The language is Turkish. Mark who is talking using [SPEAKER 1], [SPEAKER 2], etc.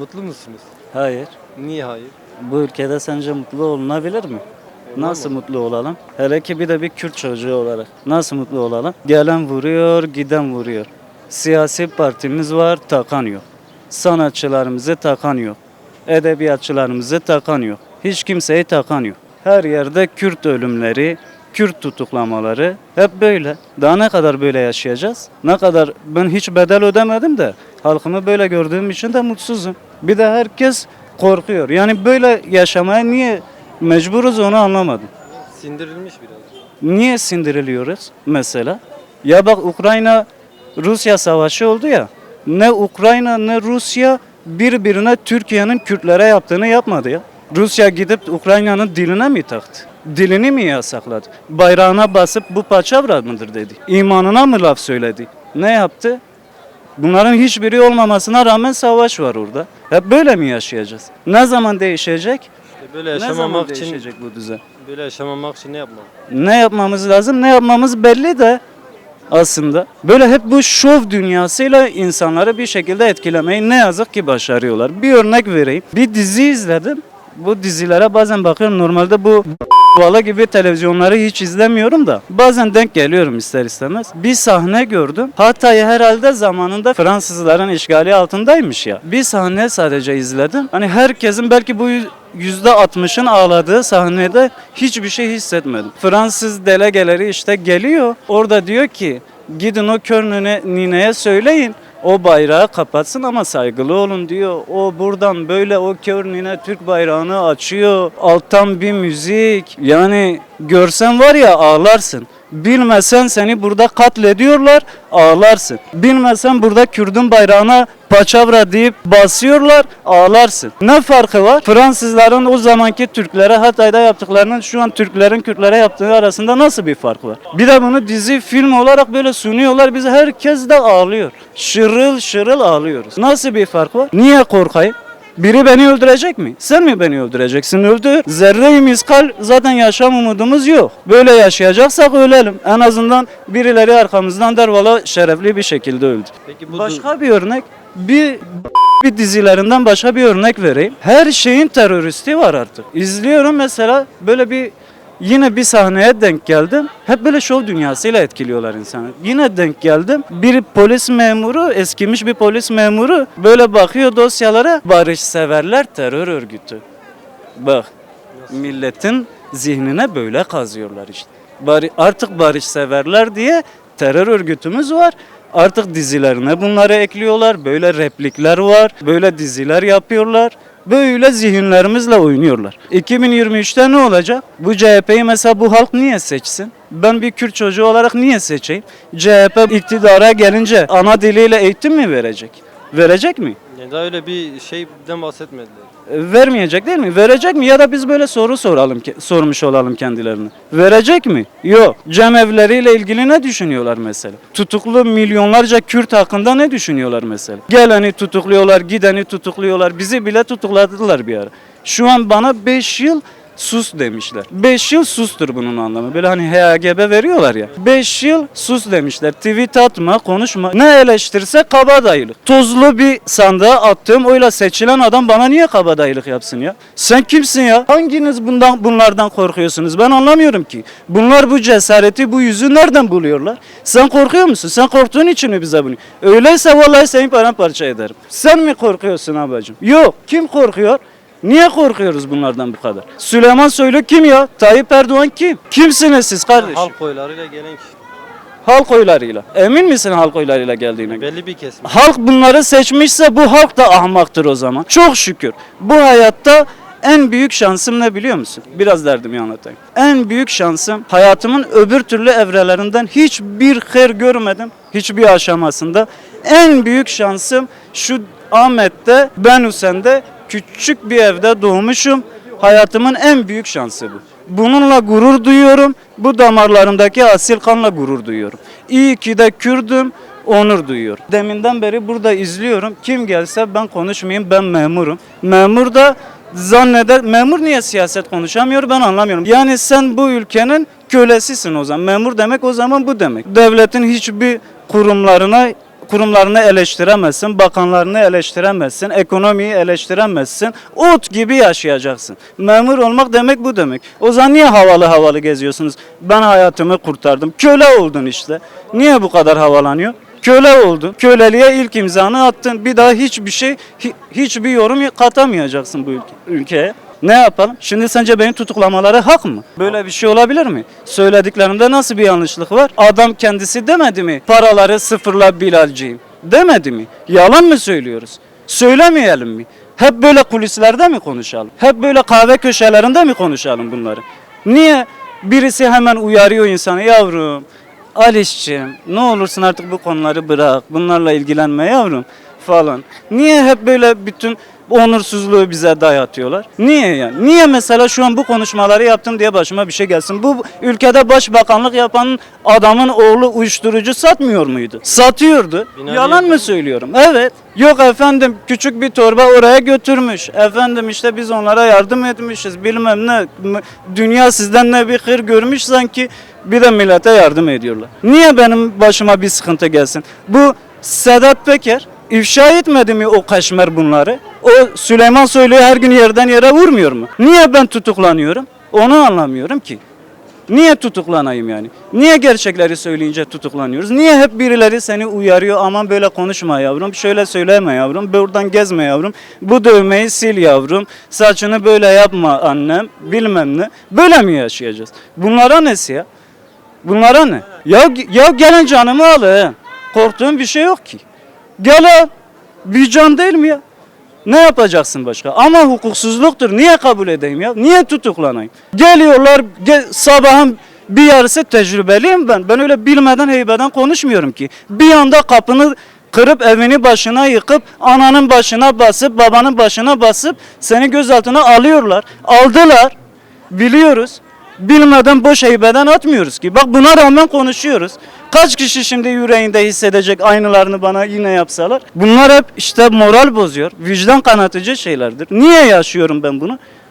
[SPEAKER 1] Mutlu musunuz?
[SPEAKER 2] Hayır.
[SPEAKER 1] Niye hayır?
[SPEAKER 2] Bu ülkede sence mutlu olunabilir mi? Nasıl mutlu olalım? Hele ki bir de bir Kürt çocuğu olarak. Nasıl mutlu olalım? Gelen vuruyor, giden vuruyor. Siyasi partimiz var, takan yok. Sanatçılarımızı takan yok. Edebiyatçılarımızı takan yok. Hiç kimseyi takan yok. Her yerde Kürt ölümleri, Kürt tutuklamaları hep böyle. Daha ne kadar böyle yaşayacağız? Ne kadar ben hiç bedel ödemedim de halkımı böyle gördüğüm için de mutsuzum. Bir de herkes korkuyor. Yani böyle yaşamaya niye mecburuz onu anlamadım.
[SPEAKER 1] Sindirilmiş biraz.
[SPEAKER 2] Niye sindiriliyoruz mesela? Ya bak Ukrayna Rusya savaşı oldu ya. Ne Ukrayna ne Rusya birbirine Türkiye'nin Kürtlere yaptığını yapmadı ya. Rusya gidip Ukrayna'nın diline mi taktı? Dilini mi yasakladı? Bayrağına basıp bu paçavra mıdır dedi. İmanına mı laf söyledi? Ne yaptı? Bunların hiçbiri olmamasına rağmen savaş var orada. Hep böyle mi yaşayacağız? Ne zaman değişecek?
[SPEAKER 1] İşte böyle yaşamamak için
[SPEAKER 2] değişecek bu düzen?
[SPEAKER 1] böyle yaşamamak için ne yapmalı?
[SPEAKER 2] Ne yapmamız lazım? Ne yapmamız belli de aslında. Böyle hep bu şov dünyasıyla insanları bir şekilde etkilemeyi ne yazık ki başarıyorlar. Bir örnek vereyim. Bir dizi izledim. Bu dizilere bazen bakıyorum. Normalde bu Vala gibi televizyonları hiç izlemiyorum da bazen denk geliyorum ister istemez. Bir sahne gördüm. Hatay herhalde zamanında Fransızların işgali altındaymış ya. Bir sahne sadece izledim. Hani herkesin belki bu yüzde 60'ın ağladığı sahnede hiçbir şey hissetmedim. Fransız delegeleri işte geliyor. Orada diyor ki gidin o kör nine- nineye söyleyin. O bayrağı kapatsın ama saygılı olun diyor. O buradan böyle o kör nine Türk bayrağını açıyor. Alttan bir müzik. Yani görsen var ya ağlarsın. Bilmesen seni burada katlediyorlar ağlarsın. Bilmesen burada Kürdün bayrağına paçavra deyip basıyorlar ağlarsın. Ne farkı var? Fransızların o zamanki Türklere Hatay'da yaptıklarının şu an Türklerin Kürtlere yaptığı arasında nasıl bir fark var? Bir de bunu dizi film olarak böyle sunuyorlar. Biz herkes de ağlıyor. Şırıl şırıl ağlıyoruz. Nasıl bir fark var? Niye korkayım? Biri beni öldürecek mi? Sen mi beni öldüreceksin? Öldür. Zerre-i miskal zaten yaşam umudumuz yok. Böyle yaşayacaksak ölelim. En azından birileri arkamızdan der valla şerefli bir şekilde öldü.
[SPEAKER 1] Peki bu
[SPEAKER 2] Başka bir örnek bir bir dizilerinden başka bir örnek vereyim. Her şeyin teröristi var artık. İzliyorum mesela böyle bir yine bir sahneye denk geldim. Hep böyle şov dünyasıyla etkiliyorlar insanı. Yine denk geldim. Bir polis memuru, eskimiş bir polis memuru böyle bakıyor dosyalara. Barışseverler terör örgütü. Bak milletin zihnine böyle kazıyorlar işte. Bari, artık barışseverler diye terör örgütümüz var. Artık dizilerine bunları ekliyorlar. Böyle replikler var. Böyle diziler yapıyorlar. Böyle zihinlerimizle oynuyorlar. 2023'te ne olacak? Bu CHP'yi mesela bu halk niye seçsin? Ben bir Kürt çocuğu olarak niye seçeyim? CHP iktidara gelince ana diliyle eğitim mi verecek? Verecek mi?
[SPEAKER 1] yani daha öyle bir şeyden bahsetmediler.
[SPEAKER 2] Vermeyecek değil mi? Verecek mi? Ya da biz böyle soru soralım, sormuş olalım kendilerine. Verecek mi? Yok. Cemevleriyle ilgili ne düşünüyorlar mesela? Tutuklu milyonlarca Kürt hakkında ne düşünüyorlar mesela? Geleni tutukluyorlar, gideni tutukluyorlar. Bizi bile tutukladılar bir ara. Şu an bana 5 yıl sus demişler. 5 yıl sustur bunun anlamı. Böyle hani HAGB veriyorlar ya. 5 yıl sus demişler. Tweet atma, konuşma. Ne eleştirse kabadayılık. Tozlu bir sandığa attığım oyla seçilen adam bana niye kabadayılık yapsın ya? Sen kimsin ya? Hanginiz bundan bunlardan korkuyorsunuz? Ben anlamıyorum ki. Bunlar bu cesareti, bu yüzü nereden buluyorlar? Sen korkuyor musun? Sen korktuğun için mi bize bunu? Öyleyse vallahi seni paramparça ederim. Sen mi korkuyorsun abacım? Yok. Kim korkuyor? Niye korkuyoruz bunlardan bu kadar? Süleyman Soylu kim ya? Tayyip Erdoğan kim? Kimsiniz siz kardeşim? Halk,
[SPEAKER 1] Halk oylarıyla gelen kişi.
[SPEAKER 2] oylarıyla. Emin misin halk oylarıyla geldiğine?
[SPEAKER 1] Belli bir kesim.
[SPEAKER 2] Halk bunları seçmişse bu halk da ahmaktır o zaman. Çok şükür. Bu hayatta en büyük şansım ne biliyor musun? Biraz derdimi anlatayım. En büyük şansım hayatımın öbür türlü evrelerinden hiçbir her görmedim. Hiçbir aşamasında. En büyük şansım şu Ahmet'te, ben Hüseyin'de küçük bir evde doğmuşum. Hayatımın en büyük şansı bu. Bununla gurur duyuyorum. Bu damarlarımdaki asil kanla gurur duyuyorum. İyi ki de Kürdüm, onur duyuyorum. Deminden beri burada izliyorum. Kim gelse ben konuşmayayım, ben memurum. Memur da zanneder, memur niye siyaset konuşamıyor ben anlamıyorum. Yani sen bu ülkenin kölesisin o zaman. Memur demek o zaman bu demek. Devletin hiçbir kurumlarına kurumlarını eleştiremezsin, bakanlarını eleştiremezsin, ekonomiyi eleştiremezsin. Ot gibi yaşayacaksın. Memur olmak demek bu demek. O zaman niye havalı havalı geziyorsunuz? Ben hayatımı kurtardım. Köle oldun işte. Niye bu kadar havalanıyor? Köle oldun. Köleliğe ilk imzanı attın. Bir daha hiçbir şey, hi- hiçbir yorum katamayacaksın bu ülke, ülkeye. Ne yapalım? Şimdi sence beni tutuklamaları hak mı? Böyle bir şey olabilir mi? Söylediklerimde nasıl bir yanlışlık var? Adam kendisi demedi mi? Paraları sıfırla Bilalciyim. Demedi mi? Yalan mı söylüyoruz? Söylemeyelim mi? Hep böyle kulislerde mi konuşalım? Hep böyle kahve köşelerinde mi konuşalım bunları? Niye birisi hemen uyarıyor insanı yavrum? Alişciğim ne olursun artık bu konuları bırak. Bunlarla ilgilenme yavrum falan. Niye hep böyle bütün onursuzluğu bize dayatıyorlar? Niye yani? Niye mesela şu an bu konuşmaları yaptım diye başıma bir şey gelsin? Bu ülkede başbakanlık yapan adamın oğlu uyuşturucu satmıyor muydu? Satıyordu.
[SPEAKER 1] Binali
[SPEAKER 2] Yalan mı söylüyorum? Evet. Yok efendim küçük bir torba oraya götürmüş. Efendim işte biz onlara yardım etmişiz. Bilmem ne. Dünya sizden ne bir hır görmüş sanki bir de millete yardım ediyorlar. Niye benim başıma bir sıkıntı gelsin? Bu Sedat Peker ifşa etmedi mi o kaşmer bunları? O Süleyman Soylu'yu her gün yerden yere vurmuyor mu? Niye ben tutuklanıyorum? Onu anlamıyorum ki. Niye tutuklanayım yani? Niye gerçekleri söyleyince tutuklanıyoruz? Niye hep birileri seni uyarıyor aman böyle konuşma yavrum, şöyle söyleme yavrum, buradan gezme yavrum, bu dövmeyi sil yavrum, saçını böyle yapma annem, bilmem ne. Böyle mi yaşayacağız? Bunlara nesi ya? Bunlara ne? Ya, ya gelen canımı al he. Korktuğum bir şey yok ki. Gel can değil mi ya? Ne yapacaksın başka? Ama hukuksuzluktur. Niye kabul edeyim ya? Niye tutuklanayım? Geliyorlar ge- sabahın bir yarısı tecrübeliyim ben. Ben öyle bilmeden heybeden konuşmuyorum ki. Bir anda kapını kırıp evini başına yıkıp ananın başına basıp babanın başına basıp seni gözaltına alıyorlar. Aldılar. Biliyoruz. Bilmeden boş heybeden atmıyoruz ki. Bak buna rağmen konuşuyoruz. Kaç kişi şimdi yüreğinde hissedecek aynılarını bana yine yapsalar? Bunlar hep işte moral bozuyor. Vicdan kanatıcı şeylerdir. Niye yaşıyorum ben bunu?